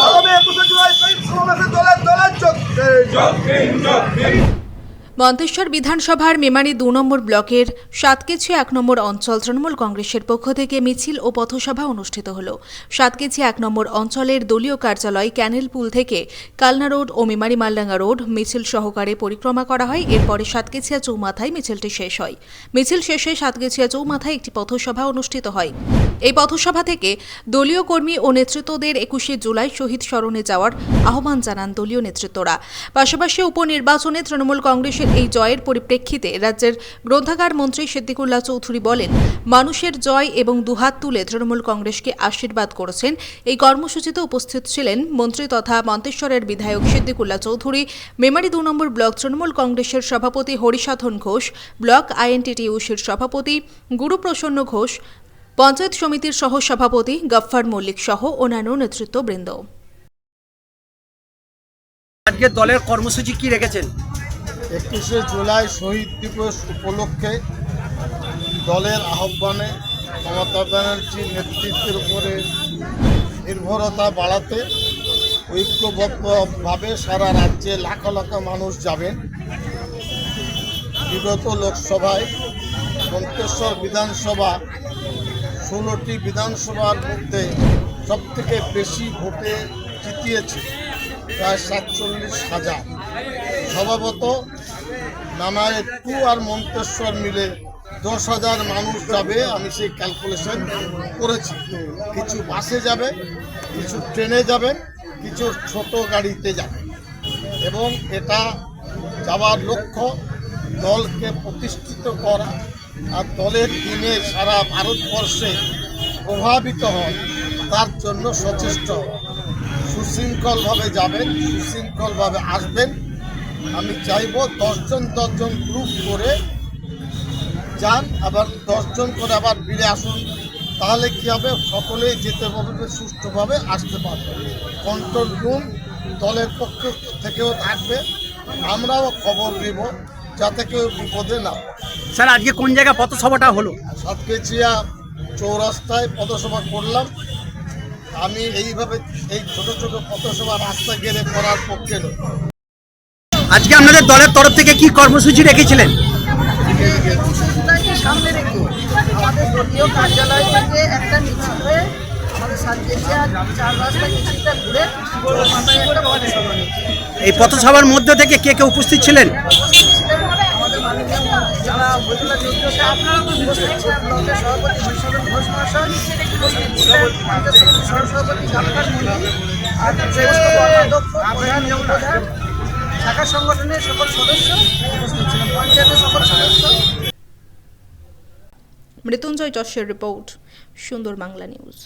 আগামী একুশে জুলাই শহীদ সমাবেশে দলের দলের চোখে মন্তেশ্বর বিধানসভার মেমারি দু নম্বর ব্লকের সাতকেছি এক নম্বর অঞ্চল তৃণমূল কংগ্রেসের পক্ষ থেকে মিছিল ও পথসভা অনুষ্ঠিত হল। সাতকেছি এক নম্বর অঞ্চলের দলীয় কার্যালয় ক্যানেল পুল থেকে কালনা রোড ও মেমারি মালডাঙ্গা রোড মিছিল সহকারে পরিক্রমা করা হয়। এরপরে সাতকেছিয়া চৌমাথায় মিছিলটি শেষ হয়। মিছিল শেষে সাতকেছিয়া চৌমাথায় একটি পথসভা অনুষ্ঠিত হয়। এই পথসভা থেকে দলীয় কর্মী ও নেতৃত্বদের একুশে জুলাই শহীদ স্মরণে যাওয়ার আহ্বান জানান দলীয় নেতৃত্বরা। পাশাপাশি উপনির্বাচনে তৃণমূল কংগ্রেসের এই জয়ের পরিপ্রেক্ষিতে রাজ্যের গ্রন্থাগার মন্ত্রী সিদ্দিকুল্লাহ চৌধুরী বলেন, মানুষের জয় এবং দুহাত তুলে তৃণমূল কংগ্রেসকে আশীর্বাদ করেছেন। এই কর্মসূচিতে উপস্থিত ছিলেন মন্ত্রী তথা মন্তেশ্বরের বিধায়ক সিদ্দিকুল্লাহ চৌধুরী, মেমারি দু নম্বর ব্লক তৃণমূল কংগ্রেসের সভাপতি হরিসাধন ঘোষ, ব্লক আইএনটিটিউসির সভাপতি গুরুপ্রসন্ন ঘোষ, পঞ্চায়েত সমিতির সহ সভাপতি গফ্ফার মল্লিক সহ অন্যান্য নেতৃত্ববৃন্দ। আজকে দলের কর্মসূচি কি রেখেছেন? একুশে জুলাই শহীদ দিবস উপলক্ষে দলের আহ্বানে মমতা ব্যানার্জির নেতৃত্বের উপরে নির্ভরতা বাড়াতে ঐক্যবদ্ধভাবে সারা রাজ্যে লাখ লাখ মানুষ যাবেন। বিগত লোকসভায় মন্তেশ্বর বিধানসভা ষোলোটি বিধানসভার মধ্যে সবথেকে বেশি ভোটে জিতিয়েছে, প্রায় সাতচল্লিশ হাজার। স্বভাবত নানায় টু আর মন্তেশ্বর মিলে দশ হাজার মানুষ যাবে, আমি সেই ক্যালকুলেশন করেছি। কিছু বাসে যাবে, কিছু ট্রেনে যাবেন, কিছু ছোট গাড়িতে যাবে এবং এটা যাওয়ার লক্ষ্য দলকে প্রতিষ্ঠিত করা। আর দলের দিনে সারা ভারতবর্ষে প্রভাবিত হয় তার জন্য সচেষ্ট। সুশৃঙ্খলভাবে যাবেন, সুশৃঙ্খলভাবে আসবেন। আমি চাইব দশজন দশজন গ্রুপ করে যান আবার দশজন করে আবার ফিরে আসুন। তাহলে কি হবে? সকলেই যেতে পারবে সুষ্ঠুভাবে আসতে পারবে। কন্ট্রোল রুম দলের পক্ষ থেকেও থাকবে। আমরাও খবর নেব যাতে কেউ বিপদে না স্যার আজকে কোন জায়গায় পথসভাটা হলো? সাতকেচিয়া চৌরাস্তায় পথসভা করলাম। আমি এইভাবে এই ছোট ছোট পথসভা রাস্তা গেড়ে করার পক্ষে নই। আজকে আপনাদের দলের তরফ থেকে কি কর্মসূচি রেখেছিলেন? সামনে রেখে। আমাদের দলীয় কার্যালয় থেকে একটা মিছিল হয়ে। এই পথসভার মধ্যে থেকে কে কে উপস্থিত ছিলেন? আর শাখা সংগঠনের সকল সদস্য উপস্থিত ছিলেন, পঞ্চায়েতের সকল সদস্য। মৃত্যুঞ্জয় যশের রিপোর্ট, সুন্দর বাংলা নিউজ।